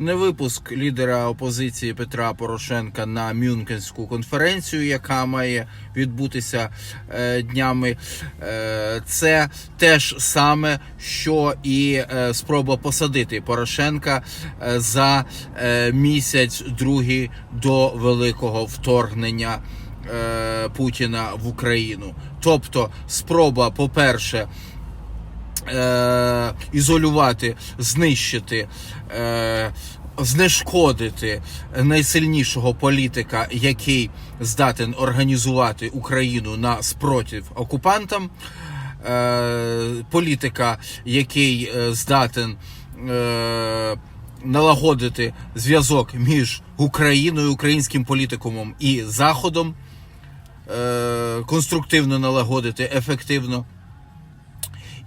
не випуск лідера опозиції Петра Порошенка на Мюнхенську конференцію, яка має відбутися е, днями. Е, це теж саме, що і е, спроба посадити Порошенка е, за е, місяць другий до великого вторгнення. е, Путіна в Україну, тобто спроба, по-перше, е, ізолювати, знищити, е, знешкодити найсильнішого політика, який здатен організувати Україну на спротив окупантам, е, політика, який е, здатен. Е, Налагодити зв'язок між Україною, українським політикумом і Заходом, конструктивно налагодити, ефективно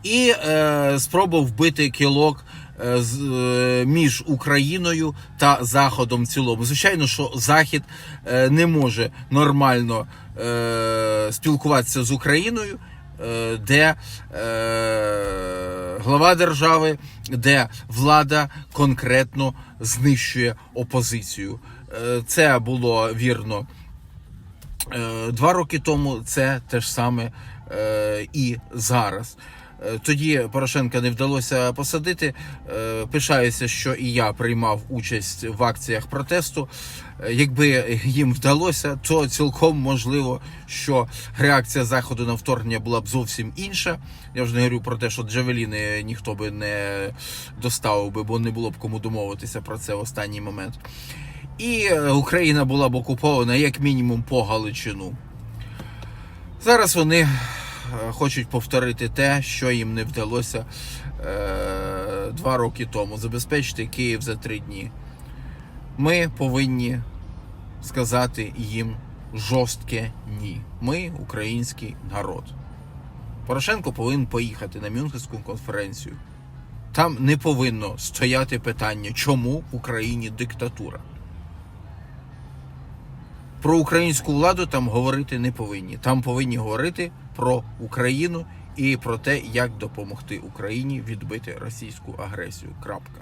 і е, спроба вбити кілок е, е, між Україною та Заходом в цілому. Звичайно, що Захід е, не може нормально спілкуватися з Україною. Де глава держави, де влада конкретно знищує опозицію. Це було вірно Два роки тому це те ж саме і зараз. Е, Тоді Порошенка не вдалося посадити. Е, Пишаюся, що і я приймав участь в акціях протесту. Е, Якби їм вдалося, то цілком можливо, що реакція заходу на вторгнення була б зовсім інша. Я вже не говорю про те, що Джавеліни ніхто би не доставив би, бо не було б кому домовитися про це в останній момент. І Україна була б окупована як мінімум по Галичину. Зараз вони хочуть повторити те, що їм не вдалося е, два роки тому забезпечити Київ за три дні. Ми повинні сказати їм жорстке ні. Ми український народ. Порошенко повинен поїхати на Мюнхенську конференцію. Там не повинно стояти питання, чому в Україні диктатура. Про українську владу там говорити не повинні. Там повинні говорити про Україну і про те, як допомогти Україні відбити російську агресію. Крапка.